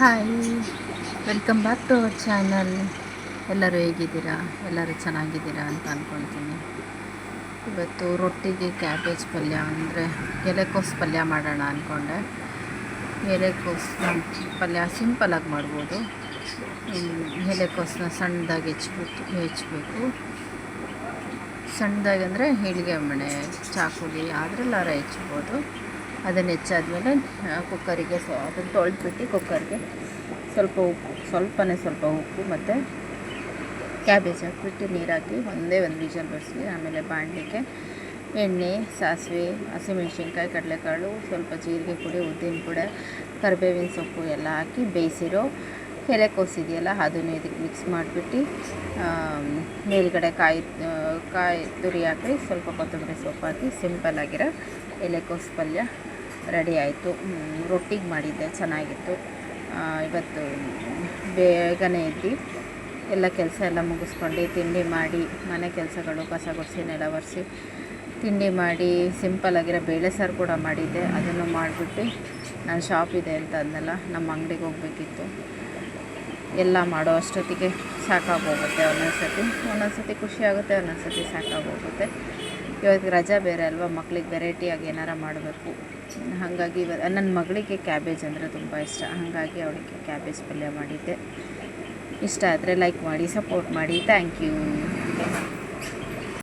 Hi welcome back to our channel ಎಲ್ಲರೂ ಹೇಗಿದ್ದೀರಾ? ಎಲ್ಲರೂ ಚೆನ್ನಾಗಿದ್ದೀರಾ ಅಂತ ಅಂದ್ಕೊಳ್ತೀನಿ ಇವತ್ತು ರೊಟ್ಟಿಗೆ ಕ್ಯಾಬೇಜ್ ಪಲ್ಯ ಅಂದರೆ ಎಲೆಕೋಸು ಪಲ್ಯ ಮಾಡೋಣ ಅಂದ್ಕೊಂಡೆ ಎಲೆಕೋಸನ್ನ ಪಲ್ಯ ಸಿಂಪಲಾಗಿ ಮಾಡ್ಬೋದು. ಎಲೆಕೋಸನ್ನ ಸಣ್ಣದಾಗಿ ಹೆಚ್ಚಬೇಕು ಹೆಚ್ಚಬೇಕು ಸಣ್ಣದಾಗಿ ಅಂದರೆ ಹೀಳಿಗೆ ಮಣೆ ಚಾಕುಲಿ, ಅದರಲ್ಲಾರ ಹೆಚ್ಚಿಬೋದು ಅದನ್ನು ಹೆಚ್ಚಾದ್ಮೇಲೆ ಕುಕ್ಕರಿಗೆ ಸೊ, ಅದನ್ನು ತೊಳೆದ್ಬಿಟ್ಟು ಕುಕ್ಕರ್ಗೆ ಸ್ವಲ್ಪ ಉಪ್ಪು, ಸ್ವಲ್ಪನೇ ಸ್ವಲ್ಪ ಉಪ್ಪು ಮತ್ತು ಕ್ಯಾಬೇಜ್ ಹಾಕ್ಬಿಟ್ಟು ನೀರಾಕಿ ಒಂದೇ ಒಂದು ಬೀಜ ಬಡಿಸಿ, ಆಮೇಲೆ ಬಾಣಲಿಗೆ ಎಣ್ಣೆ, ಸಾಸಿವೆ, ಹಸಿಮೆಣ್ಸಿನ್ಕಾಯಿ, ಕಡಲೆಕಾಳು, ಸ್ವಲ್ಪ ಜೀರಿಗೆ ಪುಡಿ, ಉದ್ದಿನ ಪುಡಿ, ಕರಿಬೇವಿನ ಸೊಪ್ಪು ಎಲ್ಲ ಹಾಕಿ ಬೇಯಿಸಿರೋ ಎಲೆಕೋಸು ಇದೆಯಲ್ಲ ಅದನ್ನು ಇದಕ್ಕೆ ಮಿಕ್ಸ್ ಮಾಡಿಬಿಟ್ಟು ಮೇಲ್ಗಡೆ ಕಾಯಿ ಕಾಯಿ ತುರಿ ಹಾಕಿ, ಸ್ವಲ್ಪ ಕೊತ್ತಂಬರಿ ಸೊಪ್ಪು ಹಾಕಿ ಸಿಂಪಲ್ಲಾಗಿರೋ ಎಲೆಕೋಸು ಪಲ್ಯ ರೆಡಿ ಆಯಿತು. ರೊಟ್ಟಿಗೆ ಮಾಡಿದ್ದೆ, ಚೆನ್ನಾಗಿತ್ತು. ಇವತ್ತು ಬೇಗನೆ ಇದ್ದು ಎಲ್ಲ ಕೆಲಸ ಎಲ್ಲ ಮುಗಿಸ್ಕೊಂಡು ತಿಂಡಿ ಮಾಡಿ, ಮನೆ ಕೆಲಸಗಳು, ಕಸ ಗುಡಿಸಿ, ನೆಲ ಒರೆಸಿ, ತಿಂಡಿ ಮಾಡಿ ಸಿಂಪಲ್ ಆಗಿರೋ ಬೇಳೆ ಸಾರು ಕೂಡ ಮಾಡಿದ್ದೆ. ಅದನ್ನು ಮಾಡಿಬಿಟ್ಟು ನಾನು ಶಾಪ್ ಇದೆ ಅಂತ ಅಂದಲ್ಲ ನಮ್ಮ ಅಂಗಡಿಗೆ ಹೋಗ್ಬೇಕಿತ್ತು. ಎಲ್ಲ ಮಾಡೋ ಅಷ್ಟೊತ್ತಿಗೆ ಸಾಕಾಗೋಗುತ್ತೆ ಒಂದೊಂದ್ಸತಿ ಒಂದೊಂದ್ಸತಿ ಒಂದೊಂದ್ಸತಿ ಖುಷಿ ಆಗುತ್ತೆ ಒಂದೊಂದು ಸತಿ ಸಾಕಾಗೋಗುತ್ತೆ. ಇವತ್ತು ರಜಾ ಬೇರೆ ಅಲ್ವಾ? ಮಕ್ಳಿಗೆ ವೆರೈಟಿಯಾಗಿ ಏನಾರ ಮಾಡಬೇಕು. ಹಾಗಾಗಿ ಇವ ನನ್ನ ಮಗಳಿಗೆ ಕ್ಯಾಬೇಜ್ ಅಂದರೆ ತುಂಬ ಇಷ್ಟ. ಹಾಗಾಗಿ ಅವಳಿಗೆ ಕ್ಯಾಬೇಜ್ ಪಲ್ಯ ಮಾಡಿದ್ದೆ. ಇಷ್ಟ ಆದರೆ ಲೈಕ್ ಮಾಡಿ ಸಪೋರ್ಟ್ ಮಾಡಿ. Thank you